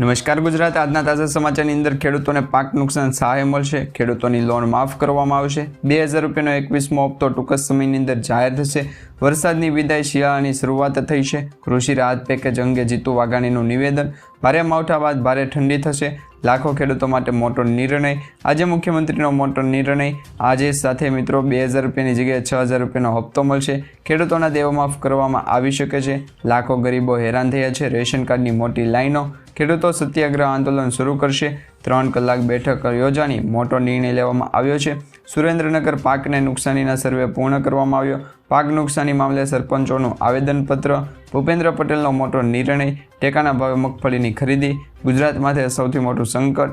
નમસ્કાર ગુજરાત. આજના તાજા સમાચારની અંદર ખેડૂતોને પાક નુકસાન સહાય મળશે. ખેડૂતોની લોન માફ કરવામાં આવશે. બે હજાર રૂપિયાનો એકવીસમો હપ્તો ટૂંક સમયની અંદર જાહેર થશે. વરસાદની વિદાય શિયાળાની શરૂઆત થઈ છે. કૃષિ રાહત પેકેજ અંગે જીતુ વાઘાણીનું નિવેદન. ભારે માવઠા બાદ ભારે ઠંડી થશે. લાખો ખેડૂતો માટે મોટો નિર્ણય. આજે મુખ્યમંત્રીનો મોટો નિર્ણય. આજે સાથે મિત્રો બે હજાર રૂપિયાની જગ્યાએ છ હજાર રૂપિયાનો હપ્તો મળશે. ખેડૂતોના દેવા માફ કરવામાં આવી શકે છે. લાખો ગરીબો હેરાન થયા છે. રેશન કાર્ડની મોટી લાઈનો ખેડૂતો સત્યાગ્રહ આંદોલન શરૂ કરશે. ત્રણ કલાક બેઠક યોજાની મોટો નિર્ણય લેવામાં આવ્યો છે. સુરેન્દ્રનગર પાકને નુકસાનીના સર્વે પૂર્ણ કરવામાં આવ્યો. પાક નુકસાની મામલે સરપંચોનું આવેદનપત્ર. ભૂપેન્દ્ર પટેલનો મોટો નિર્ણય. ટેકાના ભાવે મગફળીની ખરીદી. ગુજરાત માટે સૌથી મોટું સંકટ.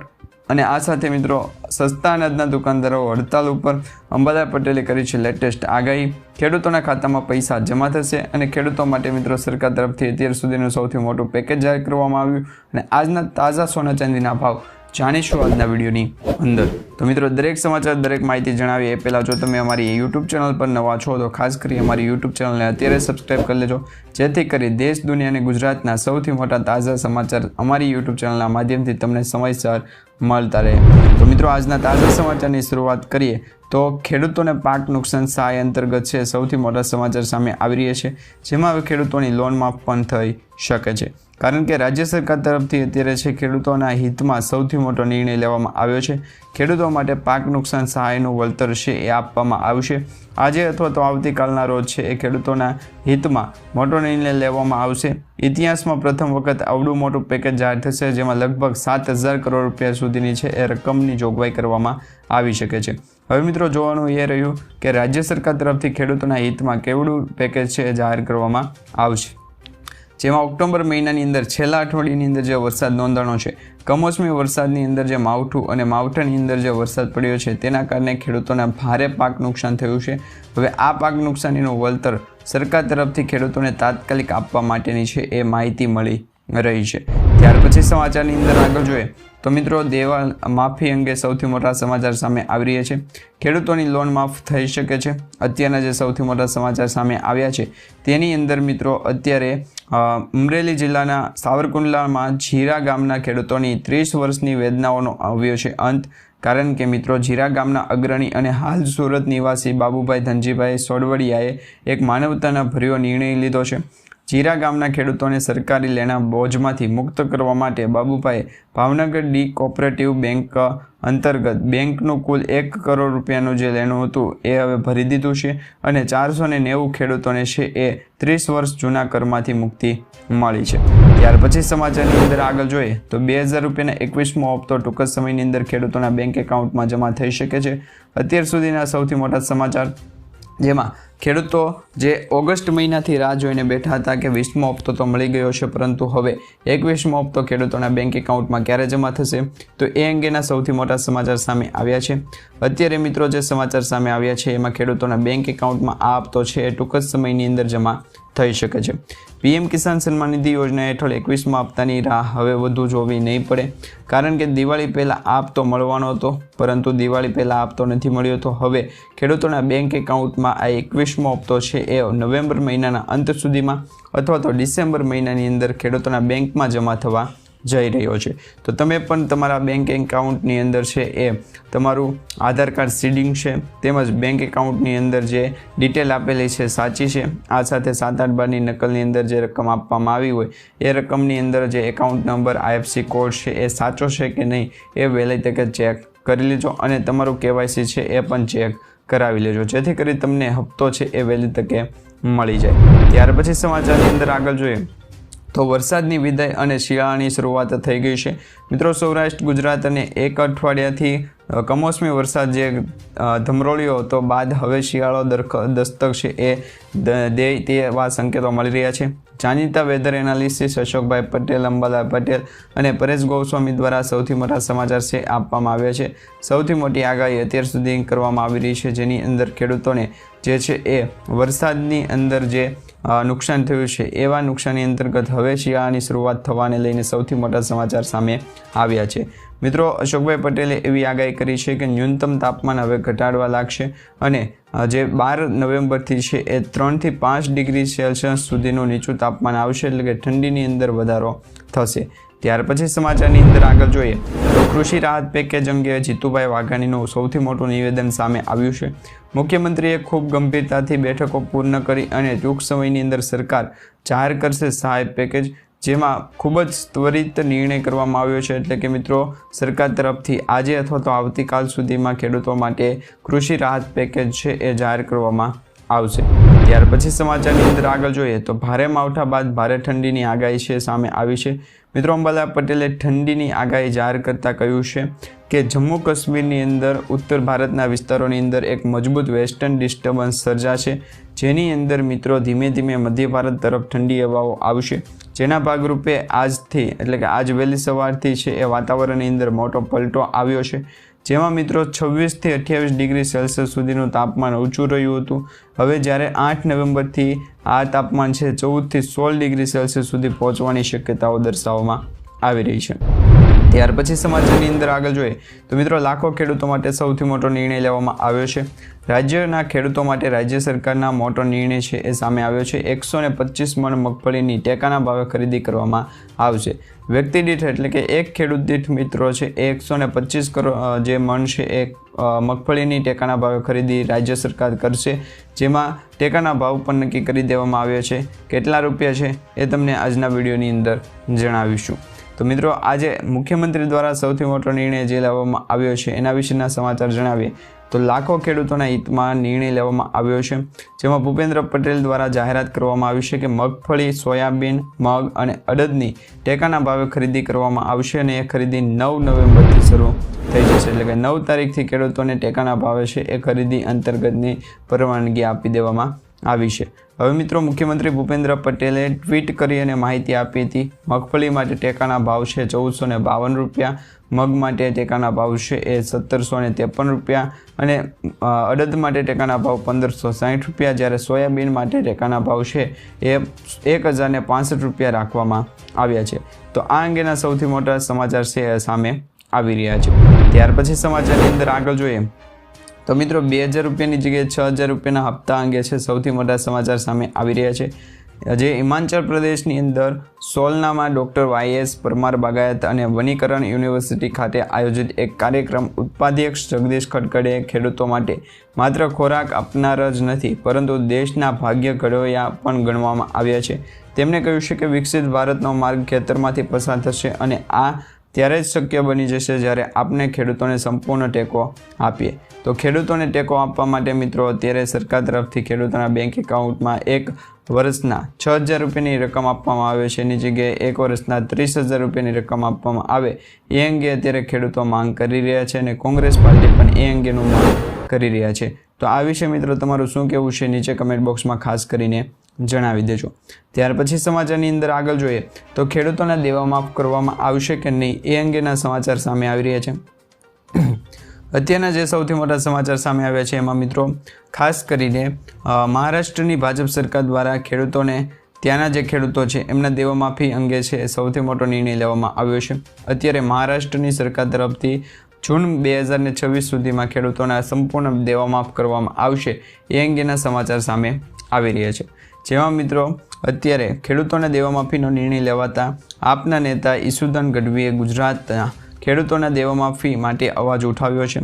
અને આ સાથે મિત્રો સસ્તા અનાજના દુકાનદારો હડતાલ ઉપર અંબાલાલ પટેલે કરી છે લેટેસ્ટ આગાહી. ખેડૂતોના ખાતામાં પૈસા જમા થશે અને ખેડૂતો માટે મિત્રો સરકાર તરફથી અત્યાર સુધીનું સૌથી મોટું પેકેજ જાહેર કરવામાં આવ્યું. અને આજના તાજા સોના ચાંદીના ભાવ જાણીશું આજના વિડીયોની અંદર. તો મિત્રો, દરેક સમાચાર, દરેક માહિતી જણાવી એ પહેલાં જો તમે અમારી યુટ્યુબ ચેનલ પર નવા છો, તો ખાસ કરી અમારી યુટ્યુબ ચેનલને અત્યારે સબસ્ક્રાઈબ કરી લેજો. જેથી કરી દેશ, દુનિયા અને ગુજરાતના સૌથી મોટા તાજા સમાચાર અમારી યુટ્યુબ ચેનલના માધ્યમથી તમને સમયસર મળતા રહે. તો મિત્રો, આજના તાજા સમાચારની શરૂઆત કરીએ તો ખેડૂતોને પાક નુકસાન સહાય અંતર્ગત છે, સૌથી મોટા સમાચાર સામે આવી રહ્યા છે, જેમાં હવે ખેડૂતોની લોન માફ પણ થઈ શકે છે. કારણ કે રાજ્ય સરકાર તરફથી અત્યારે છે ખેડૂતોના હિતમાં સૌથી મોટો નિર્ણય લેવામાં આવ્યો છે. ખેડૂતો માટે પાક નુકસાન સહાયનું વળતર છે એ આપવામાં આવશે. આજે અથવા તો આવતીકાલના રોજ છે એ ખેડૂતોના હિતમાં મોટો નિર્ણય લેવામાં આવશે. ઇતિહાસમાં પ્રથમ વખત આવડું મોટું પેકેજ જાહેર થશે, જેમાં લગભગ સાત હજાર કરોડ રૂપિયા સુધીની છે એ રકમની જોગવાઈ કરવામાં આવી શકે છે. હવે મિત્રો જોવાનું એ રહ્યું કે રાજ્ય સરકાર તરફથી ખેડૂતોના હિતમાં કેવડું પેકેજ છે એ જાહેર કરવામાં આવશે. જેમાં ઓક્ટોબર મહિનાની અંદર છેલ્લા અઠવાડિયાની અંદર જે વરસાદ નોંધાણો છે, કમોસમી વરસાદની અંદર જે માવઠું અને માવઠાની અંદર જે વરસાદ પડ્યો છે, તેના કારણે ખેડૂતોને ભારે પાક નુકસાન થયું છે. હવે આ પાક નુકસાનીનું વળતર સરકાર તરફથી ખેડૂતોને તાત્કાલિક આપવા માટેની છે એ માહિતી મળી રહી છે. ત્યાર પછી સમાચારની અંદર આગળ જોઈએ, તો મિત્રો દેવા માફી અંગે સૌથી મોટા સમાચાર સામે આવી રહ્યા છે. ખેડૂતોની લોન માફ થઈ શકે છે. અત્યારના જે સૌથી મોટા સમાચાર સામે આવ્યા છે, તેની અંદર મિત્રો અત્યારે અમરેલી જિલ્લાના સાવરકુંડલામાં જીરા ગામના ખેડૂતોની ત્રીસ વર્ષની વેદનાઓનો આવ્યો છે. અંત, કારણ કે મિત્રો, જીરા ગામના અગ્રણી અને હાલ સુરત નિવાસી બાબુભાઈ ધનજીભાઈ સોડવડિયાએ એક માનવતાના ભર્યો નિર્ણય લીધો છે. જીરા ગામના ખેડૂતોને સરકારી લેણા બોજમાંથી મુક્ત કરવા માટે બાબુભાઈએ ભાવનગર ડી કોઓપરેટિવ બેંક અંતર્ગત બેંકનું કુલ એક કરોડ રૂપિયાનું જે લેણું હતું એ હવે ભરી દીધું છે અને ચારસો ને નેવું ખેડૂતોને છે એ ત્રીસ વર્ષ જૂના કરમાંથી મુક્તિ મળી છે. ત્યાર પછી સમાચારની અંદર આગળ જોઈએ તો બે હજાર રૂપિયાના એકવીસમો હપ્તો ટૂંક જ સમયની અંદર ખેડૂતોના બેંક એકાઉન્ટમાં જમા થઈ શકે છે. અત્યાર સુધીના સૌથી મોટા સમાચાર જેમાં ખેડૂતો જે ઓગસ્ટ મહિનાથી રાહ જોઈને બેઠા હતા કે વીસમો હપ્તો તો મળી ગયો છે, પરંતુ હવે એકવીસમો હપ્તો ખેડૂતોના બેંક એકાઉન્ટમાં ક્યારે જમા થશે? તો એ અંગેના સૌથી મોટા સમાચાર સામે આવ્યા છે. અત્યારે મિત્રો જે સમાચાર સામે આવ્યા છે, એમાં ખેડૂતોના બેંક એકાઉન્ટમાં આ હપ્તો છે એ ટૂંક જ સમયની અંદર જમા થઈ શકે છે. પીએમ કિસાન સન્માન નિધિ યોજના હેઠળ એકવીસમાં હપ્તાની રાહ હવે વધુ જોવી નહીં પડે. કારણ કે દિવાળી પહેલાં આપ તો મળવાનો હતો, પરંતુ દિવાળી પહેલાં આપતો નથી મળ્યો. તો હવે ખેડૂતોના બેંક એકાઉન્ટમાં આ એકવીસમો હપ્તો છે એ નવેમ્બર મહિનાના અંત સુધીમાં અથવા તો ડિસેમ્બર મહિનાની અંદર ખેડૂતોના બેંકમાં જમા થવા જઈ રહ્યો છે. તો તમે પણ તમારા બેંક એકાઉન્ટની અંદર છે એ તમારું આધાર કાર્ડ સીડિંગ છે, તેમજ બેંક એકાઉન્ટની અંદર જે ડિટેલ આપેલી છે સાચી છે, આ સાથે સાત આઠ બારની નકલની અંદર જે રકમ આપવામાં આવી હોય, એ રકમની અંદર જે એકાઉન્ટ નંબર આઈએફસી કોડ છે એ સાચો છે કે નહીં, એ વહેલી તકે ચેક કરી લેજો અને તમારું કેવાયસી છે એ પણ ચેક કરાવી લેજો. જેથી કરી તમને હપ્તો છે એ વહેલી તકે મળી જાય. ત્યાર પછી સમાચારની અંદર આગળ જોઈએ. તો વરસાદની વિદાય અને શિયાળાની શરૂઆત થઈ ગઈ છે. મિત્રો, સૌરાષ્ટ્ર, ગુજરાત અને એક અઠવાડિયાથી કમોસમી વરસાદ જે ધમરોળ્યો હતો, બાદ હવે શિયાળો દરખ, દસ્તક છે એ દે તેવા સંકેતો મળી રહ્યા છે. જાણીતા વેધર એનાલિસ્ટિસ અશોકભાઈ પટેલ, અંબાલાલ પટેલ અને પરેશ ગોસ્વામી દ્વારા સૌથી મોટા સમાચાર છે આપવામાં આવ્યા છે. સૌથી મોટી આગાહી અત્યાર સુધી કરવામાં આવી રહી છે, જેની અંદર ખેડૂતોને જે છે એ વરસાદની અંદર જે નુકસાન થયું છે. એવા નુકસાનની અંતર્ગત હવે શિયાળાની શરૂઆત થવાને લઈને સૌથી મોટા સમાચાર સામે આવ્યા છે. મિત્રો, અશોકભાઈ પટેલે એવી આગાહી કરી છે કે ન્યૂનતમ તાપમાન હવે ઘટાડવા લાગશે અને જે બાર નવેમ્બરથી છે એ ત્રણથી પાંચ ડિગ્રી સેલ્સિયસ સુધીનું નીચું તાપમાન આવશે એટલે કે ઠંડીની અંદર વધારો થશે. ત્યાર પછી સમાચારની અંદર આગળ જોઈએ તો કૃષિ રાહત પેકેજ અંગે જીતુભાઈ વાઘાણીનું સૌથી મોટું નિવેદન સામે આવ્યું છે. મુખ્યમંત્રીએ ખૂબ ગંભીરતાથી બેઠકો પૂર્ણ કરી અને ટૂંક સમયની અંદર સરકાર જાહેર કરશે સહાય પેકેજ, જેમાં ખૂબ જ ત્વરિત નિર્ણય કરવામાં આવ્યો છે. એટલે કે મિત્રો, સરકાર તરફથી આજે અથવા તો આવતીકાલ સુધીમાં ખેડૂતો માટે કૃષિ રાહત પેકેજ છે એ જાહેર કરવામાં આવશે. ત્યાર પછી સમાચારની અંદર આગળ જોઈએ તો ભારે માવઠા બાદ ભારે ઠંડીની આગાહી છે, સામે આવી છે. મિત્રો, અંબાલા પટેલે ઠંડીની આગાહી જાહેર કરતાં કહ્યું છે કે જમ્મુ કાશ્મીરની અંદર, ઉત્તર ભારતના વિસ્તારોની અંદર એક મજબૂત વેસ્ટર્ન ડિસ્ટર્બન્સ સર્જાશે, જેની અંદર મિત્રો ધીમે ધીમે મધ્ય ભારત તરફ ઠંડી હવાઓ આવશે. જેના ભાગરૂપે આજથી, એટલે કે આજ વહેલી સવારથી છે એ વાતાવરણની અંદર મોટો પલટો આવ્યો છે. જેમાં મિત્રો છવ્વીસથી અઠ્યાવીસ ડિગ્રી સેલ્સિયસ સુધીનું તાપમાન ઊંચું રહ્યું હતું. હવે જ્યારે આઠ નવેમ્બરથી આ તાપમાન છે ચૌદથી સોળ ડિગ્રી સેલ્સિયસ સુધી પહોંચવાની શક્યતાઓ દર્શાવવામાં આવી રહી છે. ત્યાર પછી સમાચારની અંદર આગળ જોઈએ તો મિત્રો લાખો ખેડૂતો માટે સૌથી મોટો નિર્ણય લેવામાં આવ્યો છે. રાજ્યના ખેડૂતો માટે રાજ્ય સરકારના મોટો નિર્ણય છે એ સામે આવ્યો છે. એકસો ને પચીસ મણ મગફળીની ટેકાના ભાવે ખરીદી કરવામાં આવશે. વ્યક્તિ દીઠ એટલે કે એક ખેડૂત દીઠ મિત્રો છે એ એકસો ને પચીસ કરોડ જે મણ છે એ મગફળીની ટેકાના ભાવે ખરીદી રાજ્ય સરકાર કરશે. જેમાં ટેકાના ભાવ પણ નક્કી કરી દેવામાં આવ્યો છે. કેટલા રૂપિયા છે એ તમને આજના વિડીયોની અંદર જણાવીશું. તો મિત્રો, આજે મુખ્યમંત્રી દ્વારા સૌથી મોટો નિર્ણય જે લેવામાં આવ્યો છે એના વિશેના સમાચાર જણાવીએ. તો લાખો ખેડૂતોના હિતમાં નિર્ણય લેવામાં આવ્યો છે, જેમાં ભૂપેન્દ્ર પટેલ દ્વારા જાહેરાત કરવામાં આવી છે કે મગફળી, સોયાબીન, મગ અને અડદની ટેકાના ભાવે ખરીદી કરવામાં આવશે અને એ ખરીદી નવ નવેમ્બરથી શરૂ થઈ જશે. એટલે કે નવ તારીખથી ખેડૂતોને ટેકાના ભાવે છે એ ખરીદી અંતર્ગતની પરવાનગી આપી દેવામાં આવી છે. હવે મિત્રો, મુખ્યમંત્રી ભૂપેન્દ્ર પટેલે ટ્વીટ કરી અને માહિતી આપી હતી, મગફળી માટે ટેકાના ભાવ છે ચૌદસો ને બાવન રૂપિયા, મગ માટે ટેકાના ભાવ છે એ સત્તરસો ને ત્રેપન રૂપિયા અને અડદ માટે ટેકાના ભાવ પંદરસો સાહીઠ રૂપિયા, જ્યારે સોયાબીન માટે ટેકાના ભાવ છે એ એક હજારને પાસઠ રૂપિયા રાખવામાં આવ્યા છે. તો આ અંગેના સૌથી મોટા સમાચાર છે સામે આવી રહ્યા છે. ત્યાર પછી સમાચારની અંદર આગળ જોઈએ. તો મિત્રો, બે હજાર રૂપિયાની જગ્યાએ છ હજાર રૂપિયાના હપ્તા અંગે છે સૌથી મોટા સમાચાર સામે આવી રહ્યા છે. જે હિમાચલ પ્રદેશની અંદર સોલનામાં ડૉક્ટર વાયએસ પરમાર બાગાયત અને વનીકરણ યુનિવર્સિટી ખાતે આયોજિત એક કાર્યક્રમ ઉત્પાદક જગદીશ ખડકડે ખેડૂતો માટે માત્ર ખોરાક આપનાર જ નથી, પરંતુ દેશના ભાગ્ય ઘડવૈયા પણ ગણવામાં આવ્યા છે. તેમણે કહ્યું છે કે વિકસિત ભારતનો માર્ગ ખેતરમાંથી પસાર થશે અને આ ત્યારે જ શક્ય બની જશે જ્યારે આપણે ખેડૂતોને સંપૂર્ણ ટેકો આપીએ. તો ખેડૂતોને ટેકો આપવા માટે મિત્રો, અત્યારે સરકાર તરફથી ખેડૂતોના બેંક એકાઉન્ટમાં એક વર્ષના છ હજાર રૂપિયાની રકમ આપવામાં આવે છે. એની જગ્યાએ એક વર્ષના ત્રીસ હજાર રૂપિયાની રકમ આપવામાં આવે. એ અંગે અત્યારે ખેડૂતો માંગ કરી રહ્યા છે અને કોંગ્રેસ પાર્ટી પણ એ અંગેનું માંગ કરી રહ્યા છે. તો આ વિશે મિત્રો તમારું શું કહેવું છે? નીચે કમેન્ટ બોક્સમાં ખાસ કરીને જણાવી દેજો. ત્યાર પછી સમાચારની અંદર આગળ જોઈએ તો ખેડૂતોના દેવા માફ કરવામાં આવશે કે નહીં એ અંગેના સમાચાર સામે આવી રહ્યા છે. અત્યારના જે સૌથી મોટા સમાચાર સામે આવ્યા છે એમાં મિત્રો, ખાસ કરીને મહારાષ્ટ્રની ભાજપ સરકાર દ્વારા ખેડૂતોને ત્યાંના જે ખેડૂતો છે એમના દેવામાફી અંગે છે સૌથી મોટો નિર્ણય લેવામાં આવ્યો છે. અત્યારે મહારાષ્ટ્રની સરકાર તરફથી જૂન બે હજાર ને છવ્વીસ સુધીમાં ખેડૂતોના સંપૂર્ણ દેવા માફ કરવામાં આવશે એ અંગેના સમાચાર સામે આવી રહ્યા છે. જેમાં મિત્રો, અત્યારે ખેડૂતોને દેવામાફીનો નિર્ણય લેવાતા આપના નેતા ઈસુદાન ગઢવીએ ગુજરાતના ખેડૂતોના દેવામાફી માટે અવાજ ઉઠાવ્યો છે.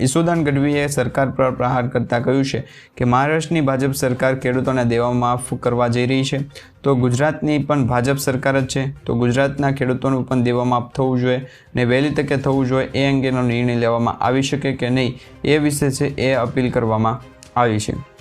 ઈસુદાન ગઢવીએ સરકાર પર પ્રહાર કરતાં કહ્યું છે કે મહારાષ્ટ્રની ભાજપ સરકાર ખેડૂતોને દેવા માફ કરવા જઈ રહી છે. તો ગુજરાતની પણ ભાજપ સરકાર જ છે. તો ગુજરાતના ખેડૂતોનું પણ દેવા માફ થવું જોઈએ ને વહેલી તકે થવું જોઈએ એ અંગેનો નિર્ણય લેવામાં આવી શકે કે નહીં એ વિશે છે એ અપીલ કરવામાં આવી છે.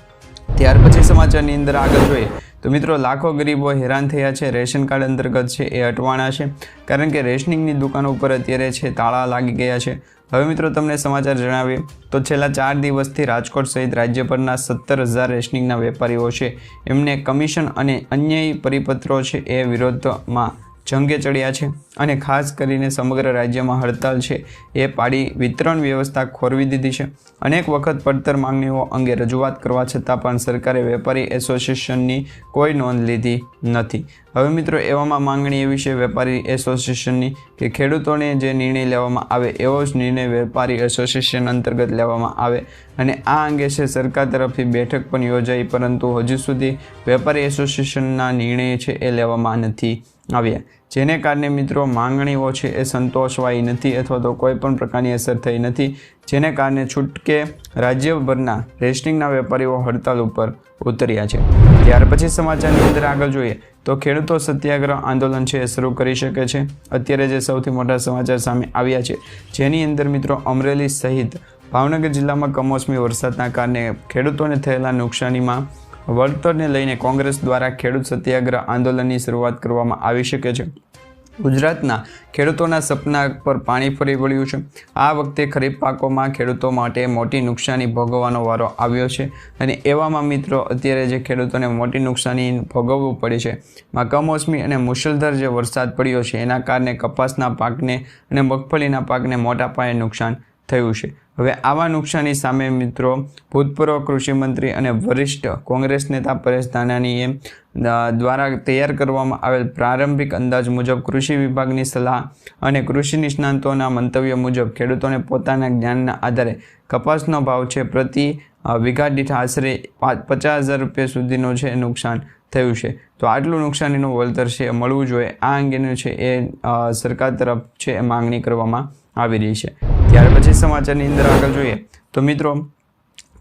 ત્યાર પછી સમાચારની અંદર આગળ જોઈએ તો મિત્રો, લાખો ગરીબો હેરાન થયા છે. રેશન કાર્ડ અંતર્ગત છે એ અટવાણા છે. કારણ કે રેશનિંગની દુકાનો ઉપર અત્યારે છે તાળા લાગી ગયા છે. હવે મિત્રો, તમને સમાચાર જણાવીએ તો છેલ્લા ચાર દિવસથી રાજકોટ સહિત રાજ્યભરના સત્તર હજાર રેશનિંગના વેપારીઓ છે. એમને કમિશન અને અન્ય પરિપત્રો છે એ વિરોધમાં જંગે ચડ્યા છે અને ખાસ કરીને સમગ્ર રાજ્યમાં હડતાલ છે એ પાડી વિતરણ વ્યવસ્થા ખોરવી દીધી છે. અનેક વખત પડતર માંગણીઓ અંગે રજૂઆત કરવા છતાં પણ સરકારે વેપારી એસોસિએશનની કોઈ નોંધ લીધી નથી. હવે મિત્રો, એવામાં માંગણી એવી છે વેપારી એસોસિએશનની કે ખેડૂતોને જે નિર્ણય લેવામાં આવે એવો જ નિર્ણય વેપારી એસોસિએશન અંતર્ગત લેવામાં આવે. અને આ અંગે છે સરકાર તરફથી બેઠક પણ યોજાઈ, પરંતુ હજુ સુધી વેપારી એસોસિએશનના નિર્ણય છે એ લેવામાં નથી આવ્યા જેને કારણે મિત્રો માંગણીઓ છે એ સંતોષવાઈ નથી અથવા તો કોઈ પણ પ્રકારની અસર થઈ નથી. જેને કારણે છૂટકે રાજ્યભરના રેસ્ટિંગના વેપારીઓ હડતાલ ઉપર ઉતર્યા છે. ત્યાર પછી સમાચારની અંદર આગળ જોઈએ તો ખેડૂતો સત્યાગ્રહ આંદોલન છે એ શરૂ કરી શકે છે. અત્યારે જે સૌથી મોટા સમાચાર સામે આવ્યા છે, જેની અંદર મિત્રો અમરેલી સહિત ભાવનગર જિલ્લામાં કમોસમી વરસાદના કારણે ખેડૂતોને થયેલા નુકસાનીમાં વળતરને લઈને કોંગ્રેસ દ્વારા ખેડૂત સત્યાગ્રહ આંદોલનની શરૂઆત કરવામાં આવી શકે છે. ગુજરાતના ખેડૂતોના સપના પર પાણી ફરી વળ્યું છે. આ વખતે ખરીફ પાકોમાં ખેડૂતો માટે મોટી નુકસાની ભોગવવાનો વારો આવ્યો છે અને એવામાં મિત્રો અત્યારે જે ખેડૂતોને મોટી નુકસાની ભોગવવું પડે છે માં કમોસમી અને મુશળધાર જે વરસાદ પડ્યો છે, એના કારણે કપાસના પાકને અને મગફળીના પાકને મોટા પાયે નુકસાન થયું છે. હવે આવા નુકસાની સામે મિત્રો ભૂતપૂર્વ કૃષિમંત્રી અને વરિષ્ઠ કોંગ્રેસ નેતા પરેશ ધાનાણીએ દ્વારા તૈયાર કરવામાં આવેલ પ્રારંભિક અંદાજ મુજબ કૃષિ વિભાગની સલાહ અને કૃષિ નિષ્ણાંતોના મંતવ્ય મુજબ ખેડૂતોને પોતાના જ્ઞાનના આધારે કપાસનો ભાવ છે પ્રતિ વીઘા દીઠ આશરે પચાસ હજાર રૂપિયા સુધીનો છે નુકસાન થયું છે. તો આટલું નુકસાનીનું વળતર છે મળવું જોઈએ. આ અંગેનું છે એ સરકાર તરફ છે એ માંગણી કરવામાં આવી રહી છે. ત્યાર પછી સમાચારની અંદર આગળ જોઈએ તો મિત્રો,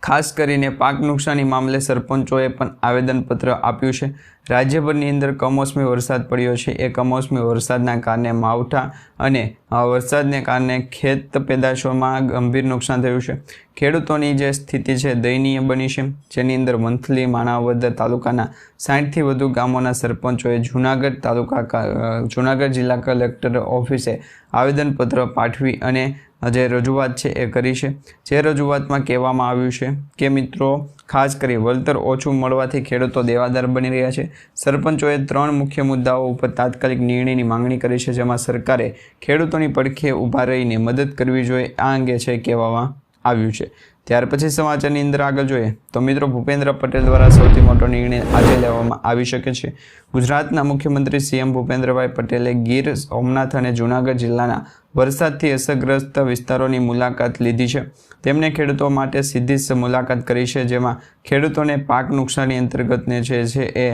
ખાસ કરીને પાક નુકસાની મામલે સરપંચોએ પણ આવેદનપત્ર આપ્યું છે. રાજ્યભરની અંદર કમોસમી વરસાદ પડ્યો છે. એ કમોસમી વરસાદના કારણે માવઠા અને વરસાદને કારણે ખેત પેદાશોમાં ગંભીર નુકસાન થયું છે. ખેડૂતોની જે સ્થિતિ છે દયનીય બની છે. જેની અંદર મંથલી માણાવદર તાલુકાના સાઠથી વધુ ગામોના સરપંચોએ જૂનાગઢ તાલુકા જૂનાગઢ જિલ્લા કલેક્ટર ઓફિસે આવેદનપત્ર પાઠવી અને જે રજૂઆત છે એ કરી છે. જે રજૂઆતમાં કહેવામાં આવ્યું છે કે, મિત્રો, ખાસ કરી વળતર ઓછું મળવાથી ખેડૂતો દેવાદાર બની રહ્યા છે. સરપંચોએ ત્રણ મુખ્ય મુદ્દાઓ ઉપર તાત્કાલિક નિર્ણયની માંગણી કરી છે, જેમાં સરકારે ખેડૂતોની પડખે ઊભા રહીને મદદ કરવી જોઈએ. આ અંગે છે કહેવામાં આવ્યું છે. ત્યાર પછી સમાચારની અંદર આગળ જોઈએ તો, મિત્રો, ભૂપેન્દ્ર પટેલ દ્વારા સૌથી મોટો નિર્ણય આજે લેવામાં આવી શકે છે. ગુજરાતના મુખ્યમંત્રી સીએમ ભૂપેન્દ્રભાઈ પટેલે ગીર સોમનાથ અને જૂનાગઢ જિલ્લાના વરસાદથી અસરગ્રસ્ત વિસ્તારોની મુલાકાત લીધી છે. તેમણે ખેડૂતો માટે સીધી જ મુલાકાત કરી છે, જેમાં ખેડૂતોને પાક નુકસાની અંતર્ગતને જે છે એ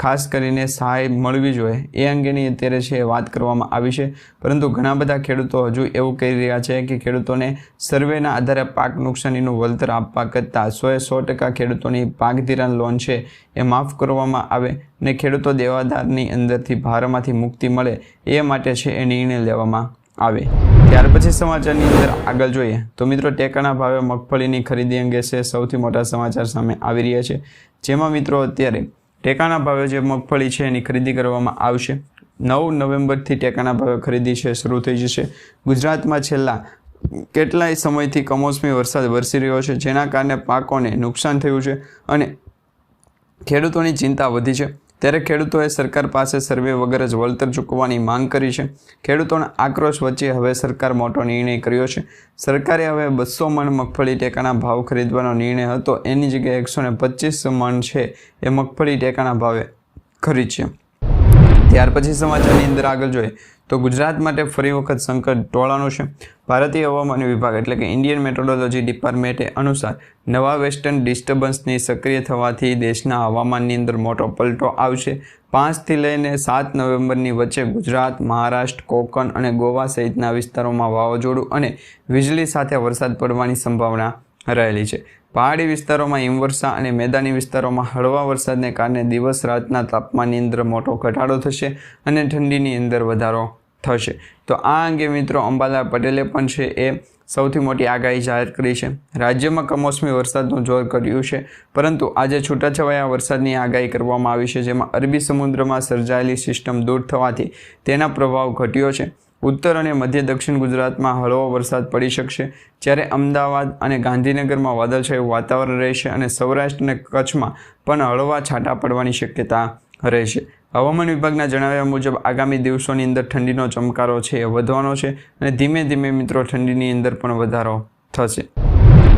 ખાસ કરીને સહાય મળવી જોઈએ. એ અંગેની અત્યારે છે વાત કરવામાં આવી છે. પરંતુ ઘણા બધા ખેડૂતો હજુ એવું કહી રહ્યા છે કે ખેડૂતોને સર્વેના આધારે પાક નુકસાનીનું વળતર આપવા કરતાં સોએ સો ટકા ખેડૂતોની પાક ધિરાણ લોન છે એ માફ કરવામાં આવે ને ખેડૂતો દેવાદારની અંદરથી ભારમાંથી મુક્તિ મળે એ માટે છે એ નિર્ણય લેવામાં આવે. ત્યાર પછી સમાચારની અંદર આગળ જોઈએ તો મિત્રો ટેકાના ભાવે મગફળીની ખરીદી અંગે છે સૌથી મોટા સમાચાર સામે આવી રહ્યા છે. જેમાં મિત્રો અત્યારે ટેકાના ભાવે જે મગફળી છે એની ખરીદી કરવામાં આવશે. નવ નવેમ્બરથી ટેકાના ભાવે ખરીદી છે, શરૂ થઈ જશે. ગુજરાતમાં છેલ્લા કેટલાય સમયથી કમોસમી વરસાદ વરસી રહ્યો છે, જેના કારણે પાકોને નુકસાન થયું છે અને ખેડૂતોની ચિંતા વધી છે. ત્યારે ખેડૂતોએ સરકાર પાસે સર્વે વગર જ વળતર ચૂકવવાની માંગ કરી છે. ખેડૂતોના આક્રોશ વચ્ચે હવે સરકાર મોટો નિર્ણય કર્યો છે. સરકારે હવે બસો મણ મગફળી ટેકાના ભાવ ખરીદવાનો નિર્ણય હતો. એની જગ્યાએ એકસો ને પચીસ મણ છે એ મગફળી ટેકાના ભાવે ખરીદશે ત્યાર પછી સમાચારની અંદર આગળ જોઈએ. તો ગુજરાત માટે ફરી વખત સંકટ ટોળાનું છે. ભારતીય હવામાન વિભાગ એટલે કે ઇન્ડિયન મેટ્રોલોજી ડિપાર્ટમેન્ટે અનુસાર નવા વેસ્ટર્ન ડિસ્ટર્બન્સની સક્રિય થવાથી દેશના હવામાનની અંદર મોટો પલટો આવશે. પાંચથી લઈને સાત નવેમ્બરની વચ્ચે ગુજરાત, મહારાષ્ટ્ર, કોકણ અને ગોવા સહિતના વિસ્તારોમાં વાવાઝોડું અને વીજળી સાથે વરસાદ પડવાની સંભાવના રહેલી છે. પહાડી વિસ્તારોમાં હિમવર્ષા અને મેદાની વિસ્તારોમાં હળવા વરસાદને કારણે દિવસ રાતના તાપમાનની અંદર મોટો ઘટાડો થશે અને ઠંડીની અંદર વધારો થશે. તો આ અંગે મિત્રો અંબાલા પટેલે પણ છે એ સૌથી મોટી આગાહી જાહેર કરી છે. રાજ્યમાં કમોસમી વરસાદનું જોર ઘટ્યું છે, પરંતુ આજે છૂટાછવાયા વરસાદની આગાહી કરવામાં આવી છે, જેમાં અરબી સમુદ્રમાં સર્જાયેલી સિસ્ટમ દૂર થવાથી તેના પ્રભાવ ઘટ્યો છે. ઉત્તર અને મધ્ય દક્ષિણ ગુજરાતમાં હળવો વરસાદ પડી શકશે. જ્યારે અમદાવાદ અને ગાંધીનગરમાં વાદળછાયું વાતાવરણ રહેશે અને સૌરાષ્ટ્ર અને કચ્છમાં પણ હળવા છાંટા પડવાની શક્યતા રહેશે. હવામાન વિભાગના જણાવ્યા મુજબ, આગામી દિવસોની અંદર ઠંડીનો ચમકારો છે એ વધવાનો છે અને ધીમે ધીમે મિત્રો ઠંડીની અંદર પણ વધારો થશે.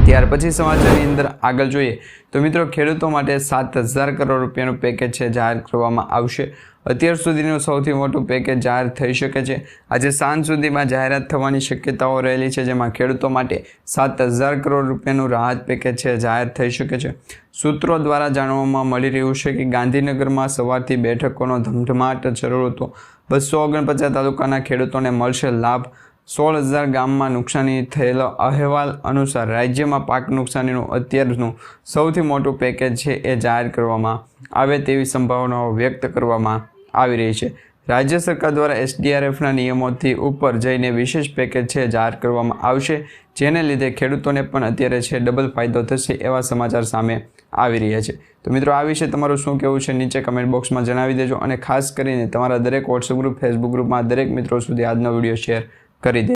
ત્યાર પછી સમાચારની અંદર આગળ જોઈએ. તો મિત્રો, ખેડૂતો માટે સાત હજાર કરોડ રૂપિયાનું પેકેજ છે, જાહેર કરવામાં આવશે. અત્યાર સુધીનું સૌથી મોટું પેકેજ જાહેર થઈ શકે છે. આજે સાંજ સુધીમાં જાહેરાત થવાની શક્યતાઓ રહેલી છે, જેમાં ખેડૂતો માટે સાત હજાર કરોડ રૂપિયાનું રાહત પેકેજ છે, જાહેર થઈ શકે છે. સૂત્રો દ્વારા જાણવામાં મળી રહ્યું છે કે ગાંધીનગરમાં સવારથી બેઠકોનો ધમધમાટ જરૂર હતો. બસો ઓગણપચાસ તાલુકાના ખેડૂતોને મળશે લાભ. સોળ હજાર ગામમાં નુકસાની થયેલો અહેવાલ અનુસાર રાજ્યમાં પાક નુકસાનીનું અત્યારનું સૌથી મોટું પેકેજ છે એ જાહેર કરવામાં આવે તેવી સંભાવનાઓ વ્યક્ત કરવામાં આવી રહી છે. રાજ્ય સરકાર દ્વારા એસડીઆરએફના નિયમોથી ઉપર જઈને વિશેષ પેકેજ છે જાહેર કરવામાં આવશે, જેને લીધે ખેડૂતોને પણ અત્યારે છે ડબલ ફાયદો થશે એવા સમાચાર સામે આવી રહ્યા છે. તો મિત્રો, આ વિશે તમારું શું કહેવું છે નીચે કમેન્ટ બોક્સમાં જણાવી દેજો અને ખાસ કરીને તમારા દરેક વોટ્સઅપ ગ્રુપ ફેસબુક ગ્રુપમાં દરેક મિત્રો સુધી આજનો વીડિયો શેર કરી દે